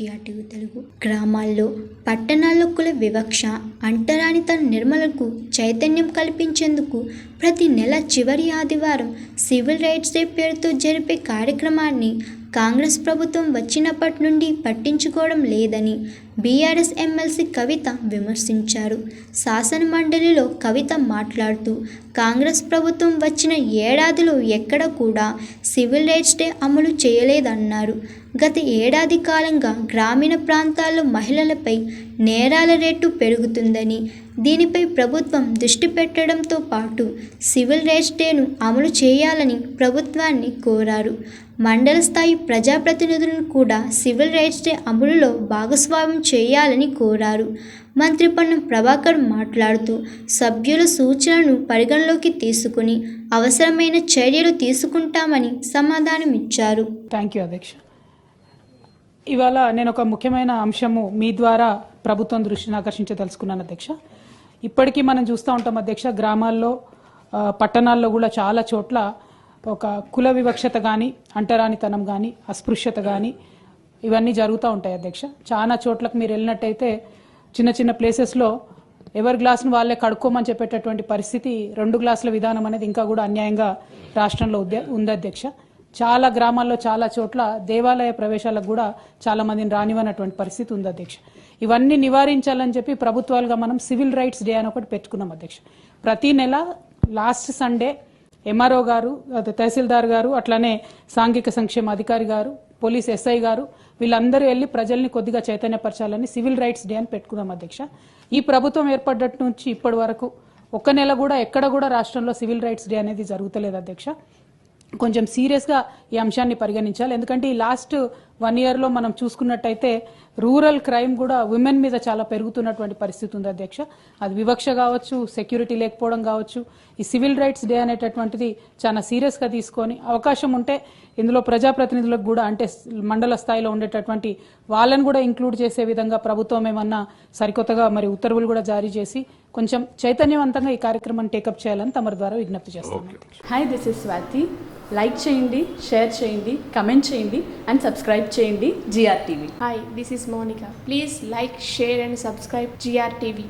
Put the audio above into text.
మేరకు గ్రామాల్లో పట్టణాల్లో కుల వివక్ష అంటరానితన నిర్మలకు చైతన్యం కల్పించేందుకు ప్రతి నెల చివరి ఆదివారం సివిల్ రైట్స్ డే పేరుతో జరిపే కార్యక్రమాన్ని కాంగ్రెస్ ప్రభుత్వం వచ్చినప్పటి నుండి పట్టించుకోవడం లేదని బీఆర్ఎస్ ఎమ్మెల్సీ కవిత విమర్శించారు. శాసన మండలిలో కవిత మాట్లాడుతూ కాంగ్రెస్ ప్రభుత్వం వచ్చిన ఏడాదిలో ఎక్కడ కూడా సివిల్ రైట్స్ డే అమలు చేయలేదన్నారు. గత ఏడాది కాలంగా గ్రామీణ ప్రాంతాల్లో మహిళలపై నేరాల రేటు పెరుగుతుందని దీనిపై ప్రభుత్వం దృష్టి పెట్టడంతో పాటు సివిల్ రైట్స్ డేను అమలు చేయాలని ప్రభుత్వాన్ని కోరారు. మండల స్థాయి ప్రజాప్రతినిధులను కూడా సివిల్ రైట్స్ డే అమలులో భాగస్వామ్యం చేయాలని కోరారు. మంత్రి పొన్నం ప్రభాకర్ మాట్లాడుతూ సభ్యుల సూచనలను పరిగణలోకి తీసుకుని అవసరమైన చర్యలు తీసుకుంటామని సమాధానమిచ్చారు. థ్యాంక్ యూ అధ్యక్ష. ఇవాళ నేను ఒక ముఖ్యమైన అంశము మీ ద్వారా ప్రభుత్వం దృష్టిని ఆకర్షించదలుచుకున్నాను అధ్యక్ష. ఇప్పటికీ మనం చూస్తూ ఉంటాం అధ్యక్ష గ్రామాల్లో పట్టణాల్లో కూడా చాలా చోట్ల ఒక కుల వివక్షత కానీ అంటరానితనం కానీ అస్పృశ్యత కానీ ఇవన్నీ జరుగుతూ ఉంటాయి అధ్యక్ష. చాలా చోట్లకు మీరు వెళ్ళినట్టయితే చిన్న చిన్న ప్లేసెస్లో ఎవరి గ్లాసును వాళ్ళే కడుక్కోమని చెప్పేటటువంటి పరిస్థితి రెండు గ్లాసుల విధానం అనేది ఇంకా కూడా అన్యాయంగా రాష్ట్రంలో ఉంది అధ్యక్ష. చాలా గ్రామాల్లో చాలా చోట్ల దేవాలయ ప్రవేశాలకు కూడా చాలా మందిని రానివ్వనటువంటి పరిస్థితి ఉంది అధ్యక్ష. ఇవన్నీ నివారించాలని చెప్పి ప్రభుత్వాలుగా మనం సివిల్ రైట్స్ డే అని ఒకటి పెట్టుకున్నాం అధ్యక్ష. ప్రతి నెల లాస్ట్ సండే ఎంఆర్ఓ గారు తహసీల్దార్ గారు అట్లానే సాంఘిక సంక్షేమ అధికారి గారు పోలీస్ ఎస్ఐ గారు వీళ్ళందరూ వెళ్ళి ప్రజల్ని కొద్దిగా చైతన్యపరచాలని సివిల్ రైట్స్ డే అని పెట్టుకున్నాం అధ్యక్ష. ఈ ప్రభుత్వం ఏర్పడ్డట్టు నుంచి ఇప్పటి వరకు ఒక్క నెల కూడా ఎక్కడ కూడా రాష్ట్రంలో సివిల్ రైట్స్ డే అనేది జరుగుతలేదు అధ్యక్ష. కొంచెం సీరియస్గా ఈ అంశాన్ని పరిగణించాలి. ఎందుకంటే ఈ లాస్ట్ వన్ ఇయర్లో మనం చూసుకున్నట్టయితే రూరల్ క్రైమ్ కూడా ఉమెన్ మీద చాలా పెరుగుతున్నటువంటి పరిస్థితి ఉంది అధ్యక్ష. అది వివక్ష కావచ్చు సెక్యూరిటీ లేకపోవడం కావచ్చు ఈ సివిల్ రైట్స్ డే అనేటటువంటిది చాలా సీరియస్గా తీసుకొని అవకాశం ఉంటే ఇందులో ప్రజాప్రతినిధులకు కూడా అంటే మండల స్థాయిలో ఉండేటటువంటి వాళ్ళని కూడా ఇంక్లూడ్ చేసే విధంగా ప్రభుత్వం ఏమన్నా సరికొత్తగా మరి ఉత్తర్వులు కూడా జారీ చేసి కొంచెం చైతన్యవంతంగా ఈ కార్యక్రమాన్ని టేకప్ చేయాలని తమరి ద్వారా విజ్ఞప్తి చేస్తాను hi this is Swathi like చేయండి షేర్ చేయండి కమెంట్ చేయండి అండ్ సబ్స్క్రైబ్ చేయండి G R TV Hi, this is Monica. Please like, share, and subscribe GRTV.